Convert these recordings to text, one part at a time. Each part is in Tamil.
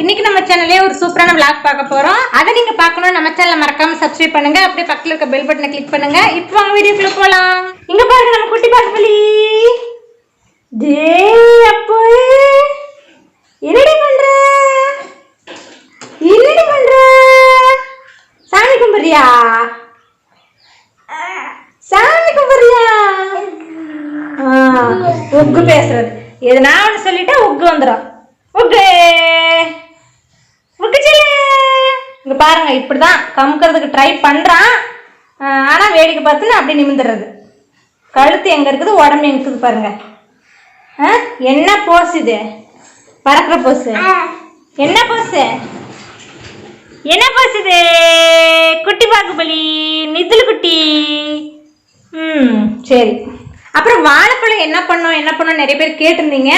இன்னைக்கு நம்ம சேனல்லே ஒரு சூப்பரான விளாக் பார்க்க போறோம். அதை நீங்க பார்க்கணும் நம்ம சேனலை மறக்காம சப்ஸ்கிரைப் பண்ணுங்க. அப்படியே பக்கத்துல இருக்க பெல் பட்டனை கிளிக் பண்ணுங்க. இப்போ வாங்க வீடியோக்குள்ள போலாம். இங்க பாருங்க நம்ம குட்டி பாகுபலி. டே அப்போ என்னடி பண்ற? என்னடி பண்ற? சாமி கும்பிடுறியா? சாமி கும்பிடுறியா? உக்கு பேசுறது. எதுனா ஒன்று சொல்லிட்டா உக்கு வந்துடும் உக்கு செல்லு இங்க பாருங்க இப்படிதான் கமுக்கிறதுக்கு ட்ரை பண்றான். ஆ, ஆனா வேடிக்கை பார்த்துன்னு அப்படியே நிமிந்துடுறது கழுத்து எங்க இருக்குது உடம்பு எங்க இருக்குது பாருங்க. ஆ, என்ன போஸ் இது? பறக்கிற போஸ் என்ன போஸ் என்ன போஸ் இது? குட்டி பாகுபலி நிதில் குட்டி. ம் சரி. அப்புறம் வாழைப்பழம் என்ன பண்ணோம் என்ன பண்ணோம் நிறைய பேர் கேட்டிருந்தீங்க.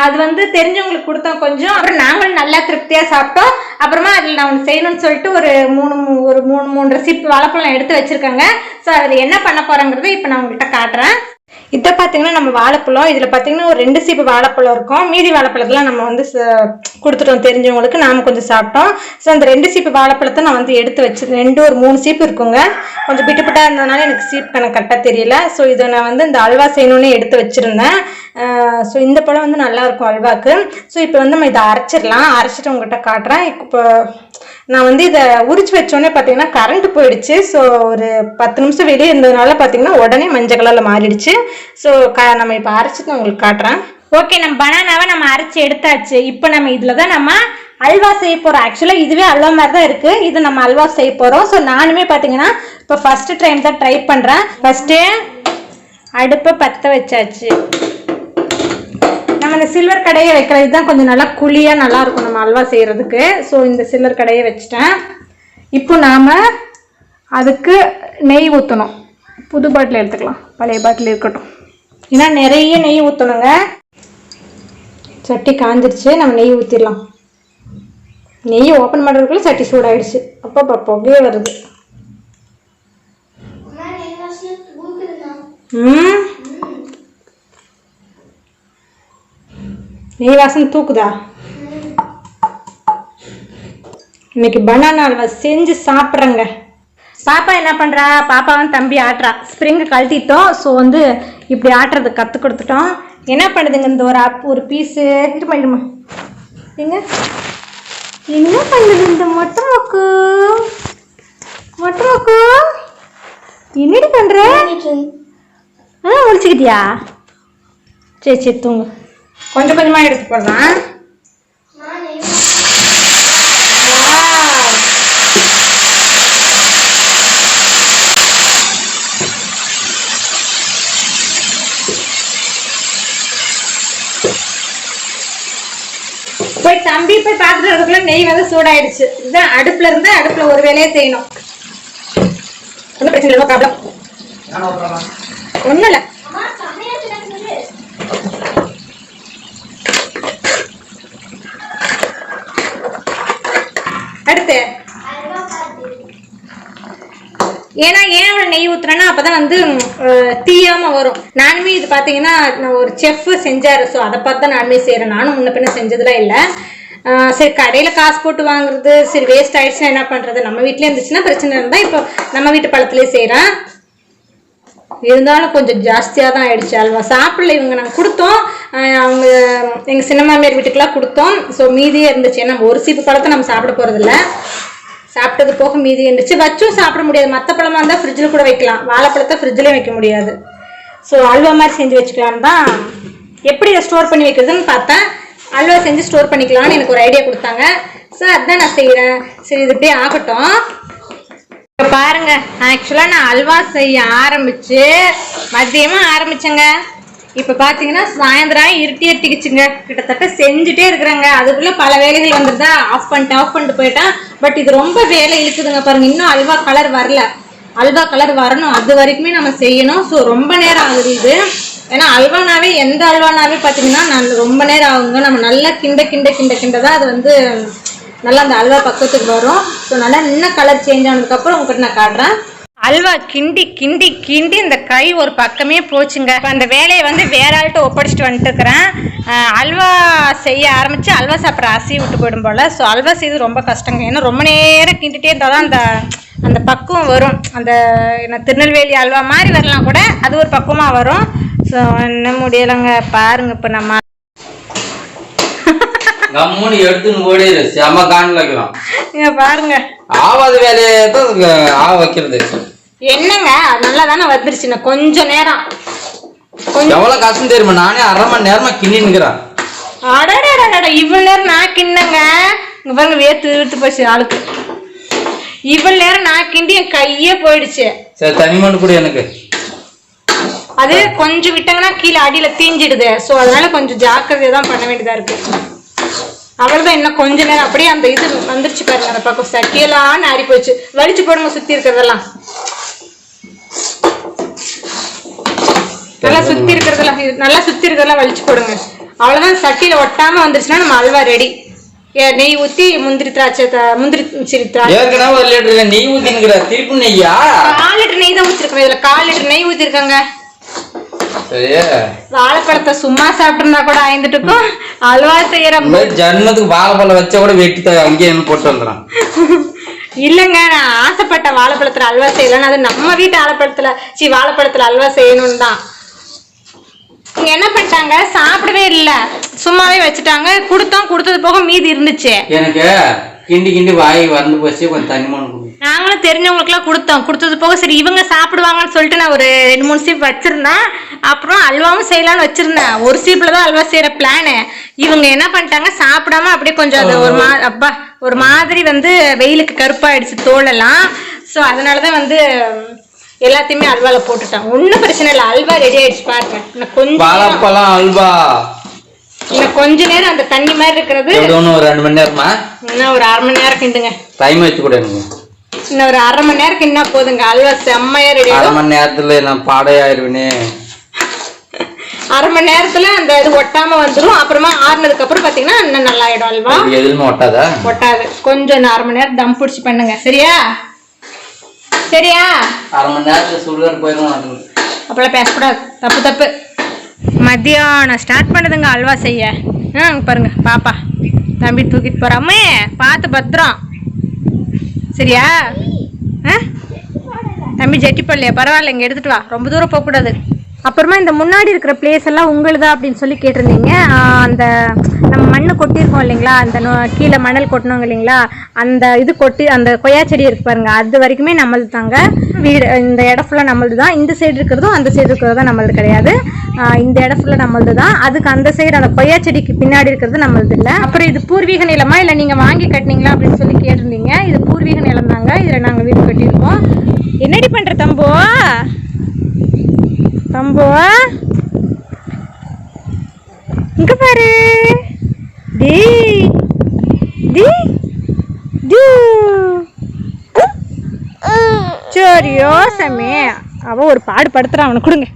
அது வந்து தெரிஞ்சவங்களுக்கு கொடுத்தோம் கொஞ்சம். அப்புறம் நாங்களும் நல்லா திருப்தியாக சாப்பிட்டோம். அப்புறமா அதில் நான் ஒன்று செய்யணும்னு சொல்லிட்டு ஒரு மூணு மூ- ஒரு மூணு மூணு ரெசிப் வாழைப்பழம் எடுத்து வச்சுருக்காங்க. ஸோ அதில் என்ன பண்ண போகிறேங்கிறத இப்போ நான் உங்கள்கிட்ட காட்டுறேன். இதை பார்த்தீங்கன்னா நம்ம வாழைப்பழம் இதில் பார்த்தீங்கன்னா ஒரு ரெண்டு சீப்பு வாழைப்பழம் இருக்கும். மீதி வாழைப்பழத்தெல்லாம் நம்ம வந்து ச- கொடுத்துட்டோம் தெரிஞ்சவங்களுக்கு நாம் கொஞ்சம் சாப்பிட்டோம். ஸோ அந்த ரெண்டு சீப்பு வாழைப்பழத்தை நான் வந்து எடுத்து வச்சு ரெண்டு ஒரு மூணு சீப்பு இருக்குங்க. கொஞ்சம் பிட்டுபிட்டாக இருந்ததுனால எனக்கு சீப் கணக்கு கரெக்டாக தெரியல. ஸோ இதை நான் வந்து இந்த அல்வா செய்யணும்னு எடுத்து வச்சுருந்தேன். ஸோ இந்த பழம் வந்து நல்லாயிருக்கும் அல்வாக்கு. ஸோ இப்போ வந்து நம்ம இதை அரைச்சிடலாம். அரைச்சிட்டு உங்கள்கிட்ட காட்டுறேன். இப்போ நான் வந்து இதை உரிச்சு வச்சோடனே பார்த்தீங்கன்னா கரண்ட் போயிடுச்சு. ஸோ ஒரு பத்து நிமிஷம் வெளியே இருந்ததுனால பார்த்தீங்கன்னா உடனே மஞ்சள் கலரில் மாறிடுச்சு. ஸோ க நம்ம இப்போ அரைச்சிட்டு உங்களுக்கு காட்டுறேன். ஓகே நம்ம பனானாவை நம்ம அரைச்சி எடுத்தாச்சு. இப்போ நம்ம இதில் தான் நம்ம அல்வா செய்ய போகிறோம் ஆக்சுவலாக இதுவே அல்வா மாதிரி தான் இருக்குது இது நம்ம அல்வா செய்ய போகிறோம் ஸோ நானுமே பார்த்தீங்கன்னா இப்போ ஃபஸ்ட்டு டைம் தான் ட்ரை பண்ணுறேன் ஃபஸ்ட்டு அடுப்பை பற்ற வச்சாச்சு. இந்த சில்வர் கடையை வைக்கிறது தான் கொஞ்சம் நல்லா குழியாக நல்லா இருக்கும் நம்ம அல்வா செய்கிறதுக்கு ஸோ இந்த சில்வர் கடையை வச்சுட்டேன். இப்போ நாம் அதுக்கு நெய் ஊற்றணும் புது பாட்டில் எடுத்துக்கலாம். பழைய பாட்டில் இருக்கட்டும். ஏன்னா நிறைய நெய் ஊற்றணுங்க சட்டி காஞ்சிருச்சு. நம்ம நெய் ஊற்றிடலாம் நெய் ஓப்பன் பண்ணுறதுக்குள்ள சட்டி சூடாயிடுச்சு. அப்போ புகையே வருது. ம்? நெய் வாசனை தூக்குதா? இன்னைக்கு பனானா அல்வா செஞ்சு சாப்பிட்றேங்க. பாப்பா என்ன பண்ணுறா பாப்பாவும் தம்பி ஆட்டுறா ஸ்ப்ரிங்கு கழட்டிட்டோம். ஸோ வந்து இப்படி ஆட்டுறது கற்றுக் கொடுத்துட்டோம். என்ன பண்ணுதுங்க இந்த ஒரு அப் ஒரு பீஸு இருமா இருமா எங்க என்ன பண்ணுது இந்த மொட்டை மொக்கு? மொட்டை மொக்கு? என்னடி பண்ணுற ஆ முடிச்சுக்கிட்டியா சரி சரி தூங்கு. கொஞ்சம் கொஞ்சமாக எடுத்து போடுறான் போய் தம்பி போய் பார்த்துட்டு வரதுக்குள்ள நெய் வந்து சூடாயிடுச்சு. இதுதான் அடுப்புல இருந்து அடுப்புல ஒரு வேலையை செய்யணும். ஒன்றும் பிரச்சனை இல்லை ப்ராப்ளம் ஒன்றும் இல்லை. அடுத்து. ஏன்னா ஏன் அவளை நெய் ஊற்றுறேன்னா அப்போ தான் வந்து தீயாமல் தீயாம வரும். நானுமே இது பார்த்தீங்கன்னா நான் ஒரு செஃப் செஞ்சாரு. ஸோ அதை பார்த்து தான் நானுமே செய்கிறேன் நானும் முன்ன பின்ன செஞ்சதுலாம் இல்லை. சரி கடையில் காசு போட்டு வாங்குறது சரி வேஸ்ட் ஆயிடுச்சுன்னா என்ன பண்ணுறது நம்ம வீட்டிலே இருந்துச்சுன்னா பிரச்சனை இருந்தால் இப்போ நம்ம வீட்டு பழத்துலேயே செய்கிறேன் இருந்தாலும் கொஞ்சம் ஜாஸ்தியாக தான் ஆயிடுச்சு அல்வா. சாப்பிடல இவங்க நாங்கள் கொடுத்தோம். அவங்க எங்கள் சின்ன மாமியார் வீட்டுக்கெலாம் கொடுத்தோம். ஸோ மீதியே இருந்துச்சு. ஏன்னா நம்ம ஒரு சீப்பு பழத்தை நம்ம சாப்பிட போகிறதில்ல சாப்பிட்டது போக மீதி இருந்துச்சு. வச்சும் சாப்பிட முடியாது. மற்ற பழமாக இருந்தால் ஃப்ரிட்ஜில் கூட வைக்கலாம். வாழைப்பழத்தை ஃப்ரிட்ஜ்லேயும் வைக்க முடியாது. ஸோ அல்வா மாதிரி செஞ்சு வச்சுக்கலான்னு தான். எப்படி இதை ஸ்டோர் பண்ணி வைக்கிறதுன்னு பார்த்தேன். அல்வா செஞ்சு ஸ்டோர் பண்ணிக்கலாம்னு எனக்கு ஒரு ஐடியா கொடுத்தாங்க. ஸோ அதுதான் நான் செய்கிறேன் சரி இது இப்படியே ஆகட்டும். இப்போ பாருங்க. ஆக்சுவலாக நான் அல்வா செய்ய ஆரம்பிச்சு மதியமாக ஆரம்பிச்சேங்க. இப்போ பார்த்தீங்கன்னா சாயந்தரம் இருட்டி இருட்டிக்குச்சுங்க கிட்டத்தட்ட செஞ்சுட்டே இருக்கிறேங்க. அதுக்குள்ளே பல வேலைகள் வந்துருதா? ஆஃப் பண்ணிட்டு ஆஃப் பண்ணிட்டு போயிட்டேன். பட் இது ரொம்ப வேலை இழுக்குதுங்க பாருங்க. இன்னும் அல்வா கலர் வரல. அல்வா கலர் வரணும். அது வரைக்குமே நம்ம செய்யணும். ஸோ ரொம்ப நேரம் ஆகுது இது. ஏன்னா அல்வானாவே எந்த அல்வானாவே பார்த்தீங்கன்னா நான் ரொம்ப நேரம் ஆகுங்க. நம்ம நல்லா கிண்ட கிண்ட கிண்ட கிண்ட தான் அது வந்து நல்லா அந்த அல்வா பக்கத்துக்கு வரும். ஸோ நல்லா இன்னும் கலர் சேஞ்ச் ஆனதுக்கப்புறம் உங்ககிட்ட நான் காட்டுறேன். அல்வா கிண்டி கிண்டி கிண்டி இந்த கை ஒரு பக்கமே போச்சுங்க. இப்போ அந்த வேலையை வந்து வேற ஆள்கிட்ட ஒப்படைச்சிட்டு வந்துட்டுருக்குறேன். அல்வா செய்ய ஆரம்பித்து அல்வா சாப்பிட்ற அசி விட்டு போயிடும் போல். ஸோ அல்வா செய்து ரொம்ப கஷ்டங்க. ஏன்னா ரொம்ப நேரம் கிண்டிட்டே இருந்தால் தான் அந்த அந்த பக்குவம் வரும். அந்த என்ன திருநெல்வேலி அல்வா மாதிரி வரலாம் கூட அது ஒரு பக்குவமாக வரும். ஸோ என்ன முடியலைங்க. பாருங்க இப்போ நம்ம கம்முன்னு எடுத்துன்னு ஓடிடு செம காண்டில் வைக்கலாம். இங்க பாருங்க. ஆவாத வேலையை தான் ஆவ வைக்கிறது. என்னங்க? அது நல்லா தானே வந்துருச்சுண்ணா கொஞ்ச நேரம். எவ்வளவு கஷ்டம் தெரியுமா? நானே அரை மணி நேரமா கிண்ணின்னுக்கிறேன். அடடடடட இவ்வளவு நேரம் நான் கிண்ணங்க இங்க பாருங்க வேர்த்து வீர்த்து போச்சு ஆளுக்கு இவ்வளவு நேரம் நான் கிண்டி என் கையே போயிடுச்சு சரி தனி மண்ணு கூட எனக்கு அது கொஞ்சம் விட்டாங்கன்னா கீழே அடியில தீஞ்சிடுது ஸோ அதனால கொஞ்சம் ஜாக்கிரதையா தான் பண்ண வேண்டியதா இருக்கு அவ்வளவுதான் இன்னும் கொஞ்ச நேரம் அப்படியே அந்த இது வந்துருச்சு பாருங்க அந்த பக்கம் சட்டியெல்லாம் ஆறி போச்சு. வலிச்சு போடுங்க சுத்தி இருக்கிறதெல்லாம். நல்லா சுத்தி இருக்கிறதெல்லாம் இது நல்லா சுத்தி இருக்கிறதெல்லாம் வலிச்சு போடுங்க. அவ்வளவுதான் சட்டியில ஒட்டாம வந்துருச்சுன்னா நம்ம அல்வா ரெடி நெய் ஊத்தி முந்திரி திராட்சை முந்திரி சரி திராட்சை ஏற்கனவே ஒரு லிட்டர்ல நெய் ஊத்தினுக்கிற திருப்பி நெய்யா? கால் லிட்டர் நெய் தான் ஊத்திருக்கோம் இதுல கால் லிட்டர் நெய் ஊத்திருக்காங்க. வாழைப்பழத்தை சும்மா சாப்பிட்டிருந்தா கூட ஆயிந்துட்டுக்கும் அல்வா செய்யற இந்த மாதிரி ஜன்மத்துக்கு வாழைப்பழம் வச்சா கூட வெட்டி அங்கேயே போட்டு வந்துடும் இல்லைங்க நான் ஆசைப்பட்ட வாழைப்பழத்துல அல்வா செய்யலன்னு அது நம்ம வீட்டு வாழைப்பழத்துல சி வாழைப்பழத்துல அல்வா செய்யணும்னு தான். இங்க என்ன பண்ணிட்டாங்க? சாப்பிடவே இல்ல. சும்மாவே வச்சுட்டாங்க. கொடுத்தோம் கொடுத்தது போக மீதி இருந்துச்சு. எனக்கு கிண்டி கிண்டி வாய் வந்து போச்சு கொஞ்சம் தனி மண்ணு கொடு. நாங்களும் தெரிஞ்சவங்களுக்குலாம் கொடுத்தோம். கொடுத்தது போக சரி இவங்க சாப்பிடுவாங்கன்னு சொல்லிட்டு நான் ஒரு ரெண்டு மூணு சீப் வச்சிருந்தேன். அப்புறம் அல்வாவும் செய்யலாம்னு வச்சிருந்தேன். ஒரு தான் அல்வா செய்யற பிளானு இவங்க என்ன பண்ணிட்டாங்க சாப்பிடாம அப்படியே கொஞ்சம் அது ஒரு மா அப்பா ஒரு மாதிரி வந்து வெயிலுக்கு கருப்பாயிடுச்சு தோலெல்லாம். ஸோ அதனால தான் வந்து எல்லாத்தையுமே அல்வால போட்டுட்டேன். ஒன்றும் பிரச்சனை இல்லை. அல்வா ரெடி ஆயிடுச்சு பாருங்க. இன்னும் கொஞ்சம் வாழைப்பழம் அல்வா. இன்னும் கொஞ்ச நேரம் அந்த தண்ணி மாதிரி இருக்கிறது. எப்படி ஒன்று ஒரு ரெண்டு மணி நேரமா? இன்னும் ஒரு அரை மணி நேரம் கிண்டுங்க. டைம் வச்சு கூட எனக்கு. இன்னும் ஒரு அரை மணி நேரம் கிண்டா போதுங்க. அல்வா செம்மையா ரெடி அரை மணி நேரத்துல நான் பாடையாயிருவேனே. அரை மணி நேரத்துல அந்த இது ஒட்டாம வந்துரும். அப்புறமா ஆறுனதுக்கு அப்புறம் பாத்தீங்கன்னா இன்னும் நல்லா ஆயிடும் அல்வா எதுவுமே ஒட்டாதா? ஒட்டாது. கொஞ்சம் அரை மணி நேரம் தம் பிடிச்சி பண்ணுங்க. சரியா? சரியா? அரை மணி நேரத்துல சுடுகாடு போயிடும் அப்பெல்லாம் பேசக்கூடாது. தப்பு தப்பு. மத்தியானம் ஸ்டார்ட் பண்ணுதுங்க அல்வா செய்ய. ஆ பாருங்க. பாப்பா. தம்பி தூக்கிட்டு போறாமே பார்த்து பத்திரம். சரியா? ஆ? தம்பி ஜெட்டிப்பள்ளியா பரவாயில்ல இங்கே எடுத்துட்டு வா. ரொம்ப தூரம் போகக்கூடாது. அப்புறமா இந்த முன்னாடி இருக்கிற பிளேஸ் எல்லாம் உங்களுதா அப்படின்னு சொல்லி கேட்டிருந்தீங்க. அந்த நம்ம மண்ணு கொட்டியிருக்கோம் இல்லைங்களா? அந்த கீழே மணல் கொட்டினோங்க இல்லைங்களா? அந்த இது கொட்டி அந்த கொய்யா செடி இருக்கு பாருங்க. அது வரைக்குமே நம்மளது தாங்க வீடு இந்த இடம் ஃபுல்லாக நம்மளது தான் இந்த சைடு இருக்கிறதும் அந்த சைடு இருக்கிறதும் நம்மளது கிடையாது. இந்த இடம் ஃபுல்லாக நம்மளது தான் அதுக்கு அந்த சைடு அந்த கொய்யா செடிக்கு பின்னாடி இருக்கிறது நம்மளது இல்லை. அப்புறம் இது பூர்வீக நிலமா இல்லை நீங்கள் வாங்கி கட்டினீங்களா அப்படின்னு சொல்லி கேட்டிருந்தீங்க. இது பூர்வீக நிலம் தாங்க இதில் நாங்கள் வீடு கட்டியிருக்கோம். என்னடி பண்ணுற தம்போ? தம்போ இங்க பாரு. டி டி டு சரியோ சமே. அவ ஒரு பாடு படுத்துறான் அவனை கொடுங்க.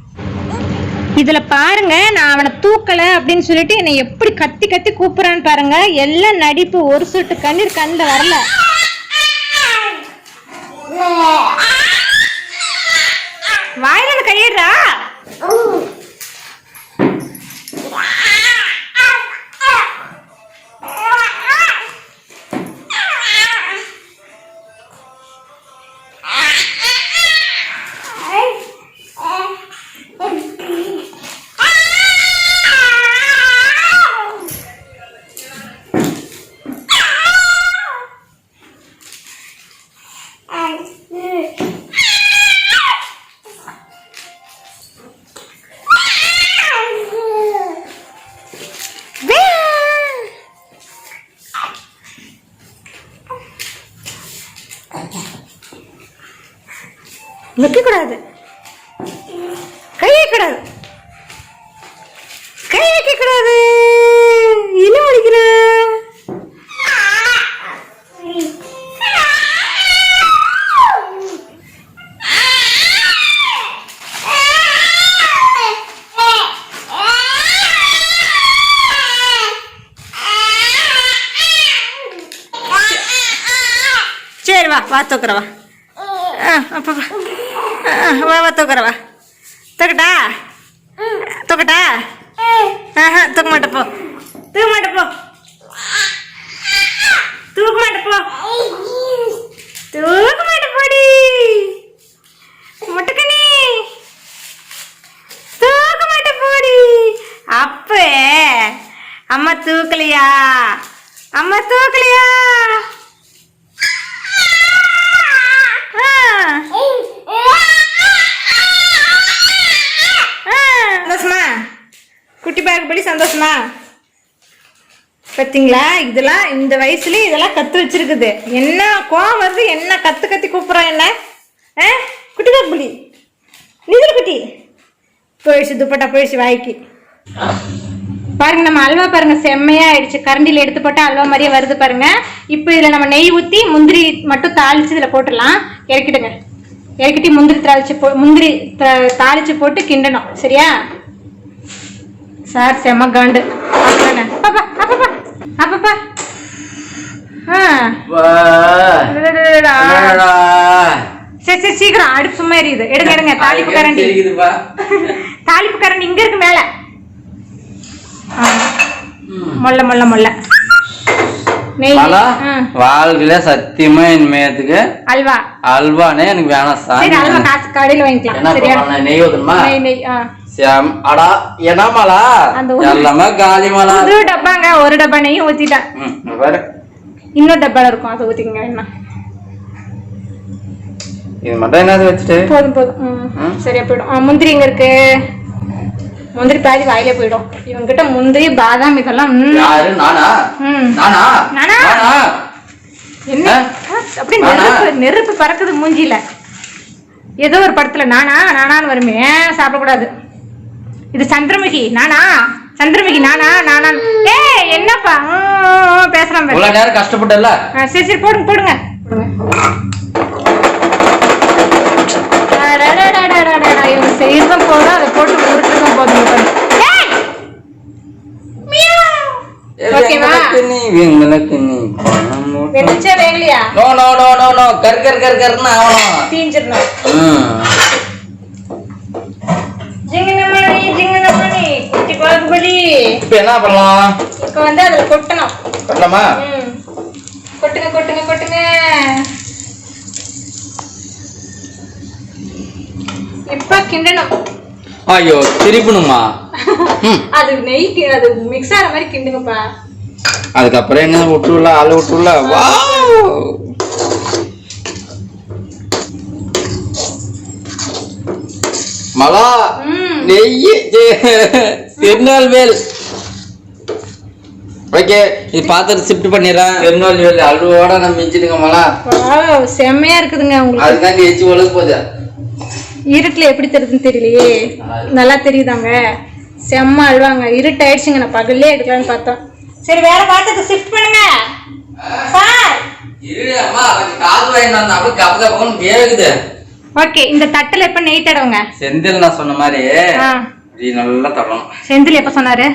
இதுல பாருங்க நான் அவனை தூக்கல அப்படின்னு சொல்லிட்டு என்னை எப்படி கத்தி கத்தி கூப்பிடுறான்னு பாருங்க. எல்லாம் நடிப்பு ஒரு சொட்டு கண்ணீர் கண்ணில் வரல. வாயில கையிடுறா Ой. வா வா ஆ அப்பா வா. வா தூக்கட்டா? தூக்கட்டா? ஆஹா தூக்க மாட்டப்போ தூக்க மாட்டப்போ தூக்க மாட்டப்போ தூக்க மாட்டேன் போடி. முட்டுக்கணி தூக்க மாட்டேன் போடி. அப்ப அம்மா தூக்கலையா? அம்மா தூக்கலையா ஆ. ஆ. சந்தோஷமா குட்டி பேக் படி பார்த்தீங்களா இதெல்லாம் இந்த வயசுலேயே இதெல்லாம் கற்று வச்சிருக்குது. என்ன கோவம் வருது? என்ன கற்று கத்தி கூப்பிட்றோம் என்ன? ஆ? குட்டி பேக் புலி. நீதில் குட்டி? போயிடுச்சு துப்பட்டா போயிடுச்சு வாய்க்கு. பாருங்க நம்ம அல்வா பாருங்க செம்மையா ஆயிடுச்சு. கரண்டியில் எடுத்து போட்டா அல்வா மாதிரியே வருது பாருங்க. இப்போ இதில் நம்ம நெய் ஊற்றி முந்திரி மட்டும் தாளிச்சு இதில் போட்டுடலாம். இறக்கிடுங்க. இறக்கிட்டு முந்திரி தாளிச்சு போ முந்திரி த- தாளிச்சு போட்டு கிண்டணும். சரியா? சார் செம்ம காண்டு. சரி சரி சீக்கிரம். அடுப்பு சும்மா எரியுது. எடுங்க எடுங்க. தாளிப்பு கரண்டி. தாளிப்பு கரண்டி இங்க இருக்கு மேல. மொல்ல மொல்ல மொல்ல. வாழ்க்கையில சத்தியமா இனிமேத்துக்கு அல்வா. அல்வானே எனக்கு வேணாம் சரி அல்வா சாமி காசு கடையில வாங்கிக்கலாம். நெய் ஊத்தணுமா? நெய் நெய் எல்லாமே காலி மலா புது டப்பாங்க ஒரு டப்பா நெய்யும் ஊத்திட்டேன் இங்க இன்னொரு டப்பால இருக்கும் அதை ஊத்திக்கங்க என்ன இது மட்டும் என்னது வச்சுட்டு போதும் போதும். சரியா போயிடும் முந்திரி எங்க இருக்கு முந்திரி பாதி வாயிலே போயிடும் இவங்கிட்ட முந்திரி பாதாம் இதெல்லாம் என்ன நானா? நெருப்பு நெருப்பு பறக்குது மூஞ்சில ஏதோ ஒரு படத்துல நானா நானான்னு வருமே சாப்பிடக்கூடாது இது சந்திரமுகி நானா? சந்திரமுகி நானா? நானா? ஏ என்னப்பா? பேசுறான் பாரு. இவ்வளவு நேரம் கஷ்டப்பட்டல சரி சரி போடுங்க போடுங்க. இவங்க செய்யறதும் போதும் அதை போட்டு உருட்டுறதும் போதும். ஓகேவா நீ இவங்களுக்கு நீ நோ நோ நோ கர் கர் கர் கர்னு ஆகணும் தீஞ்சிடணும் ம். ஜிங்கனமணி குட்டி பாகுபலி இப்ப என்ன பண்ணலாம்? இப்போ வந்து அதில் கொட்டணும். பண்ணலாமா ம். கொட்டுங்க கொட்டுங்க கொட்டுங்க. இப்போ கிண்டணும். ஐயோ திருப்பணுமா. அது நெய் அது மிக்ஸ் ஆகிற மாதிரி கிண்டுங்கப்பா. அதுக்கப்புறம் என்ன விட்டுல ஆளு விட்டுல வா மலா! நெய் திருநெல்வேல் ஓகே இது பாத்திரம் ஷிஃப்ட் பண்ணிடுறேன். திருநெல்வேலி அல்வோட நம்ம மிஞ்சிடுங்க மலா. செம்மையா இருக்குதுங்க உங்களுக்கு. அதுதான் எச்சு ஒழுகு போகுது. இருட்டுல எப்படி தெரியுதுன்னு தெரியலையே. நல்லா தெரியுதாங்க. செம்ம அழுவாங்க. இருட்டு ஆயிடுச்சுங்க நான் பகல்லே எடுக்கலாம்னு பார்த்தோம். சரி வேற பாத்துக்கு ஷிஃப்ட் பண்ணுங்க. சார். இரு அம்மா கொஞ்சம் காது வாங்கிட்டு வந்தா அப்படியே கப்ப கப்பன்னு வேகுது. ஓகே இந்த தட்டுல எப்ப நெய் தடவுங்க செந்தில் நான் சொன்ன மாதிரி இப்படி நல்லா தரணும் செந்தில் எப்ப சொன்னாரு.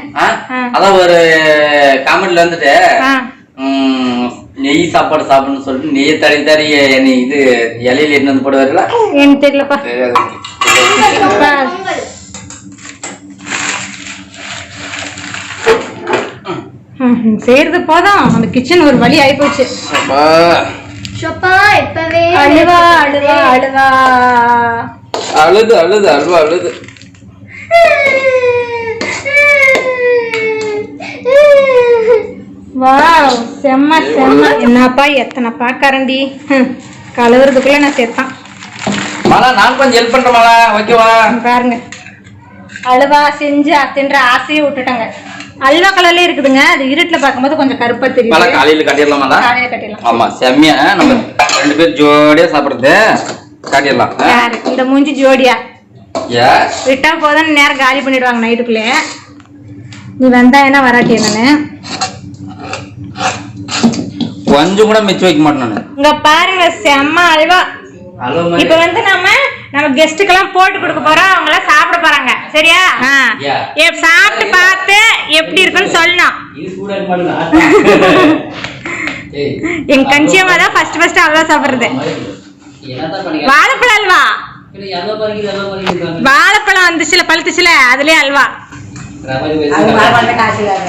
அதான் ஒரு காமெடில வந்துட்டு நெய் சாப்பாடு சாப்பிடணும்னு சொல்லிட்டு நெய் தடவி தடவி என்னை இது இலையில என்ன வந்து போடுவாருல? எனக்கு தெரியலப்பா. செய்யறது போதும். அந்த கிச்சன் ஒரு வழி ஆயிப்போச்சு. அப்பா. ஷோப்பா இப்பவே அழுவா அழுவா அழுவா. அழுது அழுது அழுவா அழுது. வாவ் செம்ம செம்ம. என்னப்பா எத்தனை பாக்கரண்டி கழுவுறதுக்குள்ள நான் செத்தான். மாலா நான் கொஞ்சம் ஹெல்ப் பண்றேன் மாலா. ஓகேவா பாருங்க. அழுவா செஞ்சு தின்ற ஆசையை விட்டுட்டாங்க. அல்வா கலர்ல இருக்குதுங்க. அது இருட்டுல பார்க்கும்போது கொஞ்சம் கருப்பா மாலா தெரியுது காலையில கட்டிடலாமா காலையில கட்டிடலாம். ஆமா செம்மையா. நம்ம ரெண்டு பேர் ஜோடியா சாப்பிடுறது. காட்டிடலாம். இந்த மூஞ்சி ஜோடியா? விட்டா போதும் நேரம் காலி பண்ணிடுவாங்க நைட்டுக்குள்ளே. நீ வந்தா என்ன வராட்டி நானு கொஞ்சம் கூட மிச்சம் வைக்க மாட்டேன் நான். இங்க பாருங்க செம்ம அல்வா. அழுவ இப்ப வந்து நம்ம நம்ம கெஸ்ட்டுக்கெல்லாம் போட்டு கொடுக்க போறோம் அவங்க எல்லாம் சாப்பிட போறாங்க. சரியா? சாப்பிட்டு பார்த்து எப்படி இருக்குன்னு சொல்லணும். எங்க கஞ்சியம்மா தான் ஃபர்ஸ்ட் ஃபர்ஸ்ட் அல்வா சாப்பிடுறது. என்னதான் பண்ணிக்க வாழைப்பழ அல்வா. வாழைப்பழம் வந்துச்சுல பழுத்துச்சுல அதுலயே அல்வா. அது மரமண்ட காசு இல்லாத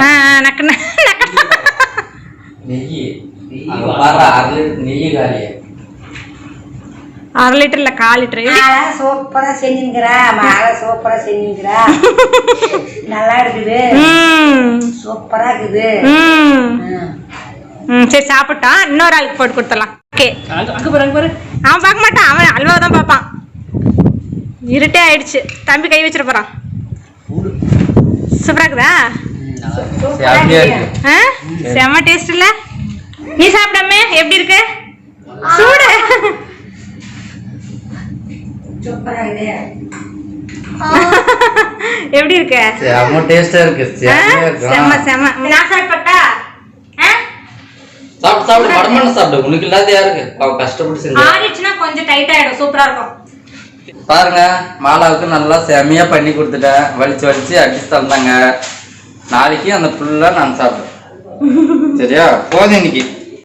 ஆ, ஆ, நக்கு நக்கு நெய். நெய் காலி அரை லிட்டர்ல கால் லிட்டர். சூப்பரா செஞ்சுங்கிறா மாலை சூப்பரா செஞ்சுங்கிறா நல்லா இருக்குது. ம். சூப்பரா இருக்குது. ம். ம். ம் சரி சாப்பிட்டான் இன்னொரு ஆளுக்கு போட்டு கொடுத்துடலாம். ஓகே. அவன் பார்க்க மாட்டான். அவன் அல்வா தான் பார்ப்பான். இருட்டே ஆயிடுச்சு. தம்பி கை வச்சிட போறான். சூப்பரா இருக்குதா? செம்ம டேஸ்ட் இல்ல. நீ சாப்பிடாம எப்படி இருக்கு? சூடு சூப்பரா இருக்குது எப்படி இருக்கு? செம்ம டேஸ்டா இருக்கு. இருக்கு? செம்ம நான் சாப்பிட்டா சாப்பிட்டு சாப்பிடு மடமான சாப்பிடு. உனக்கு இல்லாத யாருக்கு அவ கஷ்டப்பட்டு செஞ்சா. ஆறிடுச்சுன்னா கொஞ்சம் டைட் ஆயிடும். சூப்பரா இருக்கும். பாருங்க மாலாவுக்கு நல்லா செமையா பண்ணி கொடுத்துட்டேன். வலிச்சு வலிச்சு அடிச்சு தந்தாங்க. நாளைக்கு அந்த ஃபுல்லா நான் சாப்பிட்டேன் சரியா? போதும் இன்னைக்கு.